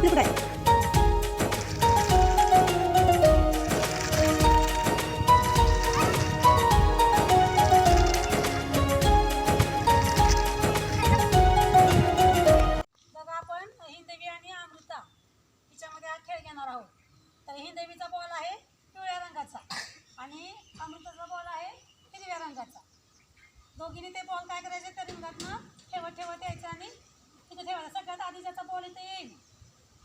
आपली कुठे आहे आपण हिंदवी आणि अमृता. हिच्यामध्ये हा खेळ घेणार आहोत. तर हिंदवीचा बॉल आहे पिवळ्या रंगाचा आणि अमृताचा बॉल आहे हिरव्या रंगाचा. दोघींनी ते बॉल काय करायचे? त्या रिंगातनं ठेवत ठेवत यायचं आणि तिथे ठेवायचं सगळ्यात आधी ज्याचा बॉल इथे येईल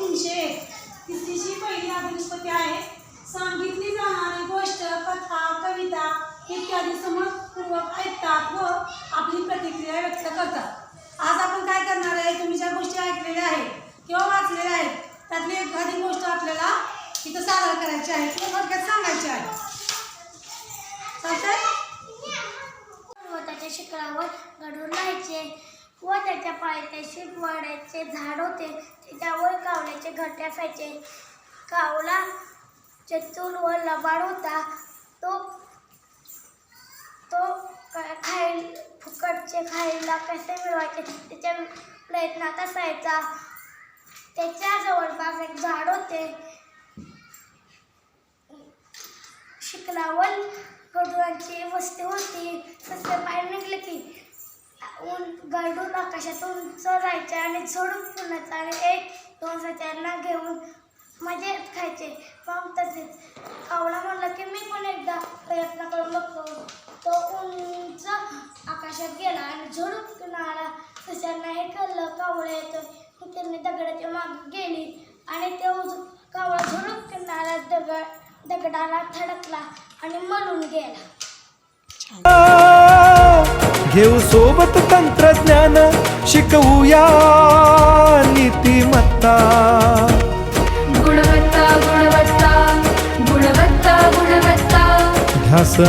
तीनशे एक. तिसरीची पहिली आद्य आहे. सांगितली जाणारी गोष्ट कथा कविता इत्यादी समजपूर्वक ऐकतात व आपली प्रतिक्रिया व्यक्त करतात. आज आपण काय करणार आहे? तुम्ही ज्या गोष्टी ऐकलेल्या आहेत किंवा वाचलेल्या आहेत त्यातली एखादी गोष्ट आपल्याला इथं सादर करायची आहे. किंवा थोडक्यात सांगायची आहे. चालतंय? व शिखरावर घडून राहायचे. व त्याच्या पायाचे शिकवाड्याचे झाड होते. त्याच्यावर कावल्याचे घट्टे असायचे कावला चतुर व लबाड होता. तो तो क- खाय फुकटचे खायला कसे मिळवायचे. त्याच्या प्रयत्नात असायचा. त्याच्या जवळपास एक झाड होते. शिकलावर गरुडांची वस्ती होती. तसे बाहेर निघले की ऊन गळून आकाशात उंच आणि सोडून पुण्याचं आणि एक दोन सत्यांना घेऊन मजेत खायचे मग तसेच. कावळा म्हणला की मी पण एकदा प्रयत्न करून बघतो. तो उंच आकाशात गेला आणि झोडून किनारा सस्यांना हे कळलं कावळा येतोय. मग त्यांनी दगडाच्या माग गेली आणि तो कावळा झोडून किनारा दगड दगडाला थडकला आणि मरून गेला. घेऊ सोबत तंत्रज्ञान शिकवूया नीतिमत्ता. गुणवत्ता गुणवत्ता गुणवत्ता गुणवत्ता. ध्यास